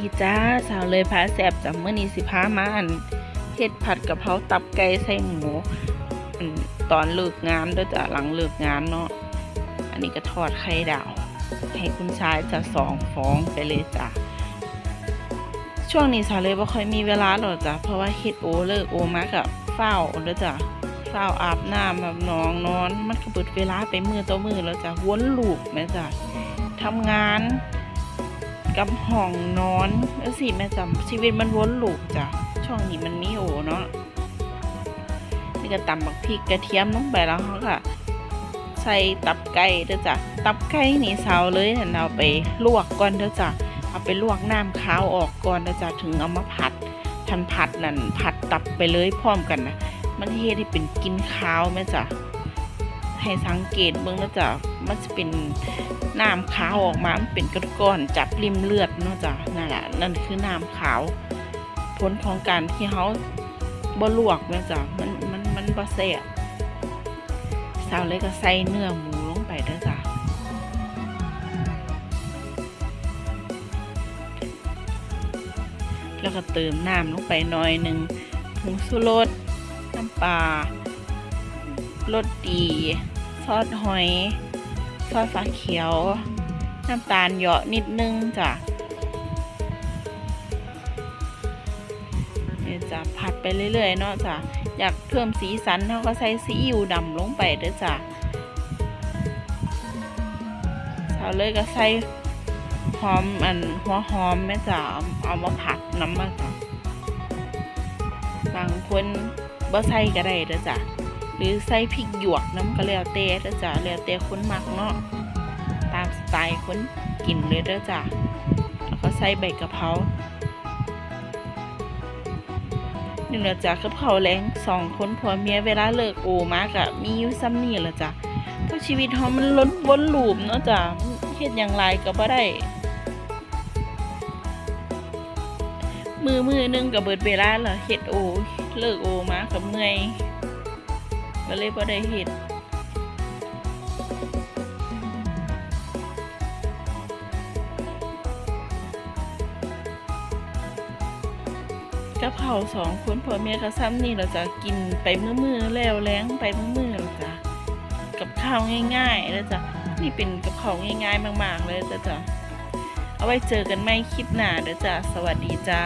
ดีจ้าสาวเลยพาแสบจากเมื่อนี้สิพามาอันเฮ็ดผัดกะเพราตับไก่ใส่หมูตอนเลิกงานเด้วยจ้ะหลังเลิกงานเนาะอันนี้ก็ทอดไข่ดาว ให้คุณชายจะสองฟองไปเลยจ้ะช่วงนี้สาวเลยบ่ค่อยมีเวลาหรอกจ้ะเพราะว่าเฮ็ดโอเลิกโอมากับเฝ้าเด้อจ้ะเฝ้าอาบน้ำแบบนองนอน มันก็เบิดเวลาไปมือต่อมือแล้วจ้ะวนลูปแม่จ้ะทำงาน กับห้องนอนแล้วสิแม่จำชีวิตมันวนลูปจ้ะช่วงนี้มันมีโอเนาะนี่ก็ตำบักพริกกระเทียมลงไปแล้วเขาก็ใส่ตับไก่เด้อจ้ะตับไก่นี่เซาเลยเนี่ยเอาไปลวกก่อนเด้อจ้ะเอาไปลวกน้ำขาวออกก่อนเด้อจ้ะถึงเอามาผัดทันผัดนั่นผัดตับไปเลยพร้อมกันนะมันเฮ็ดให้เป็นกินขาวแม่จ้ะ ให้สังเกตเบิ่งเด้อจ้ะมันจะเป็นน้ำขาวออกมา มันเป็นก้อนๆจับริมเลือดเนาะจ้ะนั่นแหละนั่นคือน้ำขาว ผลของการที่เขาบลวกแม่จ้ะมันมันมันบ่แซ่บสาวเลยก็ใส่เนื้อหมูลงไปเด้อจ้ะแล้วก็เติมน้ำลงไปหน่อยหนึ่งผงชูรสน้ำปลา รสดี ซอสหอย ซอสฟ้าเขียว น้ำตาลเยาะนิดนึงจ้ะนี่จ้ะผัดไปเรื่อย ๆ เนาะจ้ะอยากเพิ่มสีสันเราก็ใส่ซีอิ๊วดำลงไปเด้อจ้ะสาเลยก็ใส่หอมอันหัวหอมแม่จ้ะเอาเอามาผัดน้ำมาจ้ะบางคนบ่ใส่ก็ได้เด้อจ้ะ หรือใส่พริกหยวกน้ำก็แล้วแต่เด้อจ้ะแล้วแต่คนมักเนาะตามสไตล์คนกินเลยเด้อจ้ะแล้วก็ใส่ใบกะเพราหนี่แหละจ้ะกับเขาแรงสองคนผัวเมียเวลาเลิกโอมากะมีอยู่ซ้ำนี่ละจ้ะเพราะชีวิตเขามันล้นวนลูปเนาะจ้ะเฮ็ดอย่างไรก็บ่ได้มือมือนึงกับเบิดเวลาละเฮ็ดโอ เลิกโอมากับเมื่อย ก็เลยบ่ได้เห็ดกะเพราสองคนพ่อแม่ก็ซ้ำนี่เราจะกินไปมือมือแล้วแล้งไปมือมือๆแล้วจ้ะกับข้าวง่ายๆแล้วจ้ะนี่เป็นกับข้าง่ายๆมาก ๆ เลยจ้ะจ้ะเอาไว้เจอกันใหม่คลิปหน้าเด้อจ้ะสวัสดีจ้า